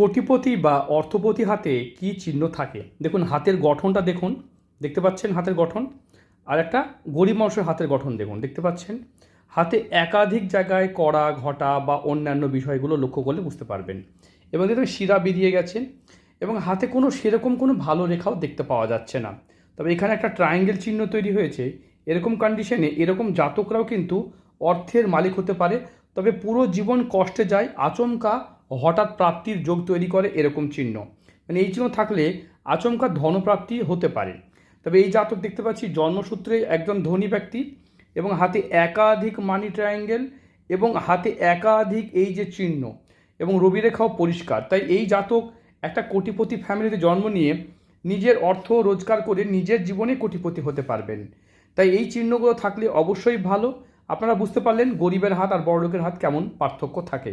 কোটিপতি বা অর্থপতি হাতে কি চিহ্ন থাকে? দেখুন, হাতের গঠনটা দেখুন। দেখতে পাচ্ছেন হাতের গঠন? আর একটা গরিব মানুষের হাতের গঠন দেখুন, দেখতে পাচ্ছেন? হাতে একাধিক জায়গায় কড়া, ঘটা বা অন্যান্য বিষয়গুলো লক্ষ্য করলে বুঝতে পারবেন। এবং দেখুন, শিরা বেরিয়ে গেছে। এবং হাতে কোনো সেরকম কোনো ভালো রেখাও দেখতে পাওয়া যাচ্ছে না। তবে এখানে একটা ট্রায়াঙ্গেল চিহ্ন তৈরি হয়েছে। এরকম কন্ডিশনে এরকম জাতকরাও কিন্তু অর্থের মালিক হতে পারে। তবে পুরো জীবন কষ্টে যায়, আচমকা হঠাৎ প্রাপ্তির যোগ তৈরি করে এরকম চিহ্ন। মানে এই চিহ্ন থাকলে আচমকা ধনপ্রাপ্তি হতে পারে। তবে এই জাতক দেখতে পাচ্ছি জন্মসূত্রে একজন ধনী ব্যক্তি এবং হাতে একাধিক মানি ট্রায়াঙ্গেল এবং হাতে একাধিক এই যে চিহ্ন এবং রবিরেখাও পরিষ্কার। তাই এই জাতক একটা কোটিপতি ফ্যামিলিতে জন্ম নিয়ে নিজের অর্থ রোজগার করে নিজের জীবনে কোটিপতি হতে পারবেন। তাই এই চিহ্নগুলো থাকলে অবশ্যই ভালো। আপনারা বুঝতে পারলেন গরিবের হাত আর বড়লোকের হাত কেমন পার্থক্য থাকে।